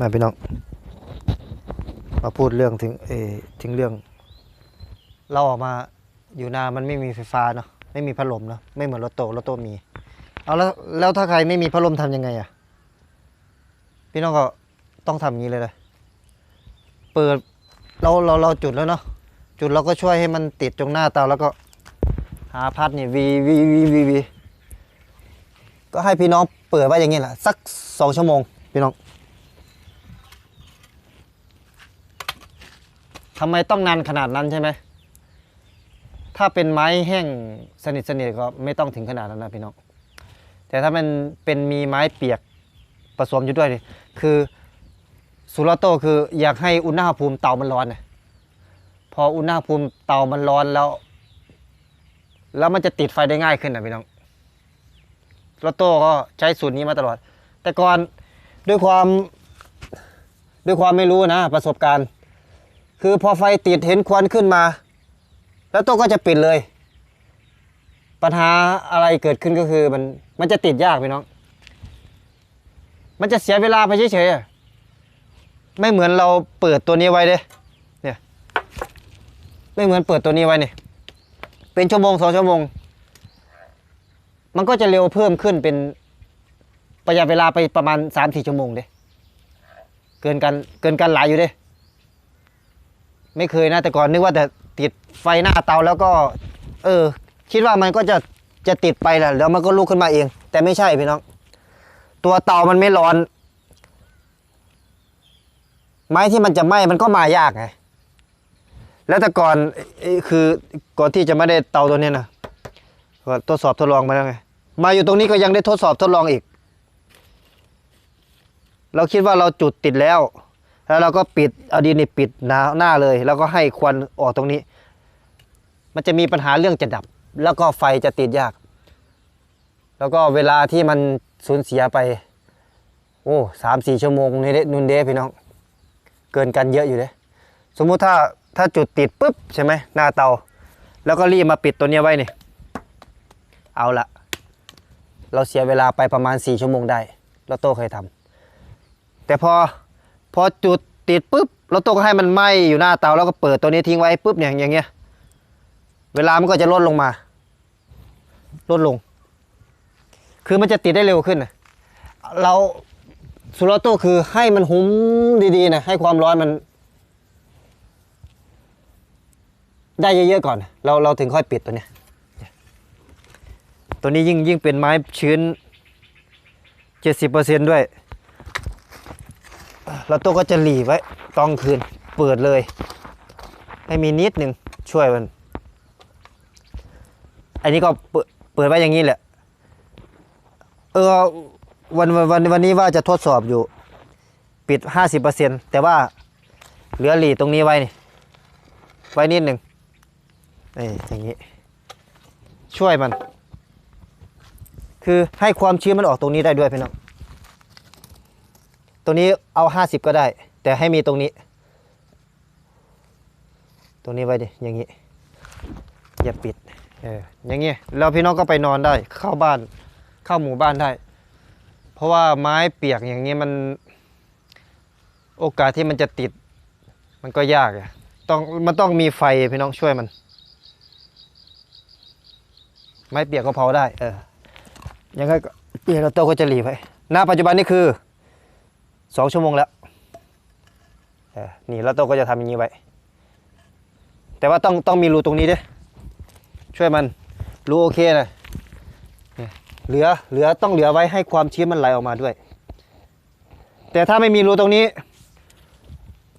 มาพี่น้อง มาพูดเรื่องถึงเออถึงเรื่อง เราออกมาอยู่นามันไม่มีไฟฟ้าเนาะไม่มีพัดลมเนาะไม่เหมือนรถโตรถโตมี เอาแล้วแล้วถ้าใครไม่มีพัดลมทำยังไงอะพี่น้องก็ต้องทำอย่างนี้เลยเลยเปิดเราเราเราจุดแล้วเนาะจุดเราก็ช่วยให้มันติดตรงหน้าเตาแล้วก็หาพัดนี่วีวีวีวีวีก็ให้พี่น้องเปิดไว้อย่างนี้แหละสักสองชั่วโมงพี่น้อง ทำไมต้องนานขนาดนั้นใช่ไหม ถ้าเป็นไม้แห้งสนิทสนิทก็ไม่ต้องถึงขนาดนั้นนะพี่น้อง แต่ถ้ามันเป็นมีไม้เปียกผสมอยู่ด้วยนี่คือสุราโตคืออยากให้อุณหภูมิเตามันร้อนนะพออุณหภูมิเตามันร้อนแล้ว แล้วมันจะติดไฟได้ง่ายขึ้นนะพี่น้องโรโต้ก็ใช้สูตรนี้มาตลอด แต่ก่อนด้วยความด้วยความไม่รู้นะประสบการณ์ คือพอไฟติดเห็นควันขึ้นมา แล้วโต้ก็จะปิดเลย ปัญหาอะไรเกิดขึ้นก็คือมันมันจะติดยากพี่น้อง มันจะเสียเวลาไปเฉยๆไม่เหมือนเราเปิดตัวนี้ไว้เด้เนี่ยไม่เหมือนเปิดตัวนี้ไว้เนี่ยเป็นชั่วโมงสองชั่วโมง มันก็จะเร็วเพิ่มขึ้นเป็นประหยัดเวลาไปประมาณสามสี่ชั่วโมงเด้เกินกันเกินกันหลายอยู่เด้ ไม่เคยนะแต่ก่อนนึกว่าแต่ติดไฟหน้าเตาแล้วก็ เออ คิดว่ามันก็จะจะติดไปแหละแล้วมันก็ลุกขึ้นมาเอง แต่ไม่ใช่พี่น้อง ตัวเตามันไม่ร้อน ไม้ที่มันจะไหม้มันก็มายากไงแล้วแต่ก่อนคือก่อนที่จะไม่ได้เตาตัวนี้นะก็ทดสอบทดลองมาแล้วไงมาอยู่ตรงนี้ก็ยังได้ทดสอบทดลองอีก เราคิดว่าเราจุดติดแล้ว แล้วเราก็ปิดเอาดินนี่ปิดหน้าหน้าเลย แล้วก็ให้ควันออกตรงนี้ มันจะมีปัญหาเรื่องจะดับ แล้วก็ไฟจะติดยาก แล้วก็เวลาที่มันสูญเสียไป โอ้สามสี่ชั่วโมงนี่เดนุนเดพี่น้อง เกินกันเยอะอยู่เด้สมมุติถ้าถ้าจุดติดปุ๊บใช่ไหมหน้าเตา แล้วก็รีบมาปิดตัวเนี้ยไว้นี่เอาละเราเสียเวลาไปประมาณ 4 ชั่วโมงได้เราโต้เคยทำแต่พอ พอจุดติดปุ๊บเราโต้ก็ให้มันไหม้อยู่หน้าเตาแล้วก็เปิดตัวนี้ทิ้งไว้ปุ๊บเนี่ยอย่างเงี้ย เวลามันก็จะลดลงมา ลดลง คือมันจะติดได้เร็วขึ้นนะเราสุรโต้คือให้มันหุ้มดีๆนะให้ความร้อนมัน ได้เยอะๆก่อน เราเราถึงค่อยปิดตัวเนี้ยตัวนี้ยิ่งยิ่งเป็นไม้ชื้น 70%ด้วย แล้วตัวก็จะหลีไว้ตอนคืนเปิดเลย ให้มีนิดหนึ่งช่วยมัน อันนี้ก็เปิดเปิดไว้อย่างนี้แหละ เออวันวันวันวันนี้ว่าจะทดสอบอยู่ ปิด 50%แต่ว่าเหลือหลีตรงนี้ไว้นี่ไว้นิดหนึ่งนี่อย่างนี้ ช่วยมัน คือให้ความชื้นมันออกตรงนี้ได้ด้วยพี่น้อง ตรงนี้เอา50ก็ได้ แต่ให้มีตรงนี้ ตรงนี้ไว้ดิอย่างนี้ อย่าปิดเอออย่างนี้แล้วพี่น้องก็ไปนอนได้ เข้าบ้านเข้าหมู่บ้านได้ เพราะว่าไม้เปียกอย่างนี้มันโอกาสที่มันจะติด มันก็ยากอะต้องมันต้องมีไฟพี่น้องช่วยมัน ไม้เปียกก็เผาได้ เออยังไงเปียกแล้วโตก็จะหลีไปณปัจจุบันนี่คือ สองชั่วโมงแล้วเนี่แล้วโตก็จะทำอย่างนี้ไว้ แต่ว่าต้องต้องมีรูตรงนี้ด้วยช่วยมันรูโอเคนะเนี่ยเหลือเหลือต้องเหลือไว้ให้ความชื้นมันไหลออกมาด้วย แต่ถ้าไม่มีรูตรงนี้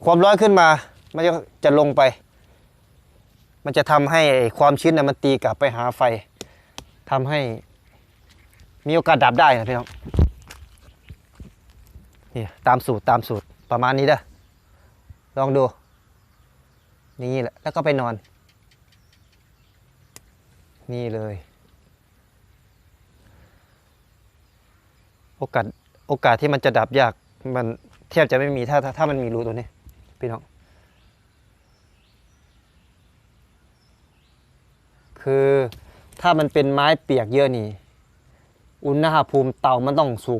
ความร้อนขึ้นมามันจะจะลงไป มันจะทำให้ความชื้นน่ะมันตีกลับไปหาไฟทำให้มีโอกาสดับได้นะพี่น้อง นี่ตามสูตรตามสูตรประมาณนี้เด้อลองดูนี่แหละ แล้วก็ไปนอน นี่เลย โอกาสโอกาสที่มันจะดับยากมันแทบจะไม่มีถ้าถ้าถ้ามันมีรูตัวนี้พี่น้องคือถ้ามันเป็นไม้เปียกเยอะนี่ อุณหภูมิเตามันต้องสูง